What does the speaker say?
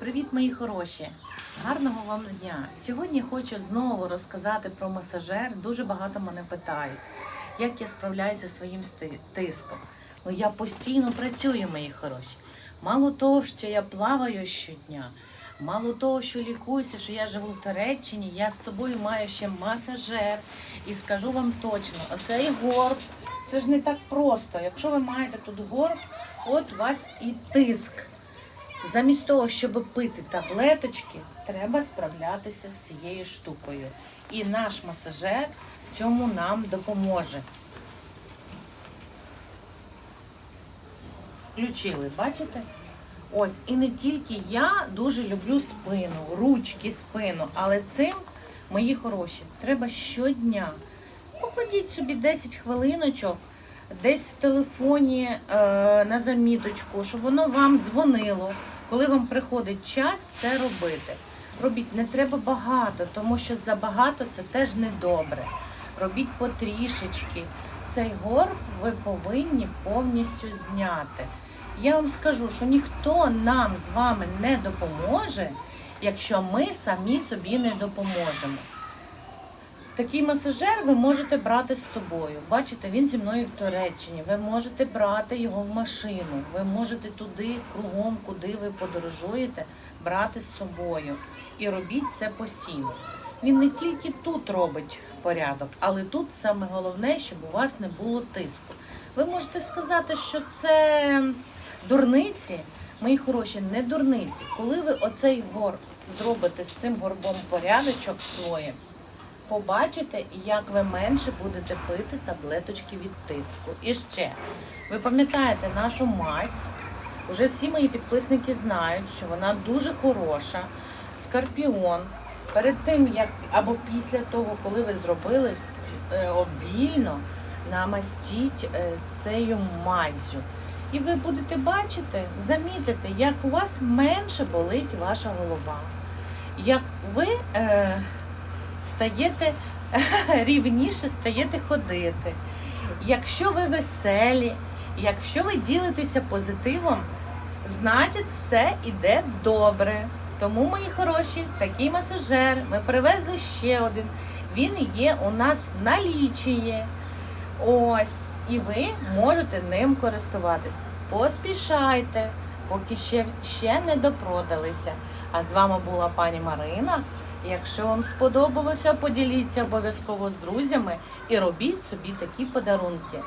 Привіт, мої хороші! Гарного вам дня! Сьогодні хочу знову розказати про масажер. Дуже багато мене питають, як я справляюся зі своїм тиском. Ну я постійно працюю, мої хороші. Мало того, що я плаваю щодня, мало того, що лікуюся, що я живу в Туреччині, я з собою маю ще масажер. І скажу вам точно, оцей горб, це ж не так просто. Якщо ви маєте тут горб, от у вас і тиск. Замість того, щоб пити таблеточки, треба справлятися з цією штукою. І наш масажер цьому нам допоможе. Включили, бачите? Ось, і не тільки я дуже люблю спину, ручки, спину, але цим, мої хороші, треба щодня. Покладіть собі 10 хвилиночок, десь в телефоні е, на заміточку, щоб воно вам дзвонило, коли вам приходить час це робити. Робіть не треба багато, тому що забагато це теж недобре. Робіть потрішечки. Цей горб ви повинні повністю зняти. Я вам скажу, що ніхто нам з вами не допоможе, якщо ми самі собі не допоможемо. Такий масажер ви можете брати з собою. Бачите, він зі мною в Туреччині. Ви можете брати його в машину. Ви можете туди, кругом, куди ви подорожуєте, брати з собою. І робіть це постійно. Він не тільки тут робить порядок, але тут саме головне, щоб у вас не було тиску. Ви можете сказати, що це дурниці, мої хороші, не дурниці. Коли ви оцей горб зробите з цим горбом порядочок своїм, побачите, як ви менше будете пити таблеточки від тиску. І ще, ви пам'ятаєте нашу мазь, Уже всі мої підписники знають, що вона дуже хороша. Скорпіон. Перед тим, як або після того, коли ви зробили е, обільно, намастіть е, цією маззю. І ви будете бачити, замітити, як у вас менше болить ваша голова. Як ви е, стаєте рівніше стаєте ходити. Якщо ви веселі, якщо ви ділитеся позитивом, значить все іде добре. Тому, мої хороші, такий масажер. Ми привезли ще один. Він є у нас в налічії. Ось. І ви можете ним користуватись. Поспішайте, поки ще, ще не допродалися. А з вами була пані Марина. Якщо вам сподобалося, поділіться обов'язково з друзями і робіть собі такі подарунки.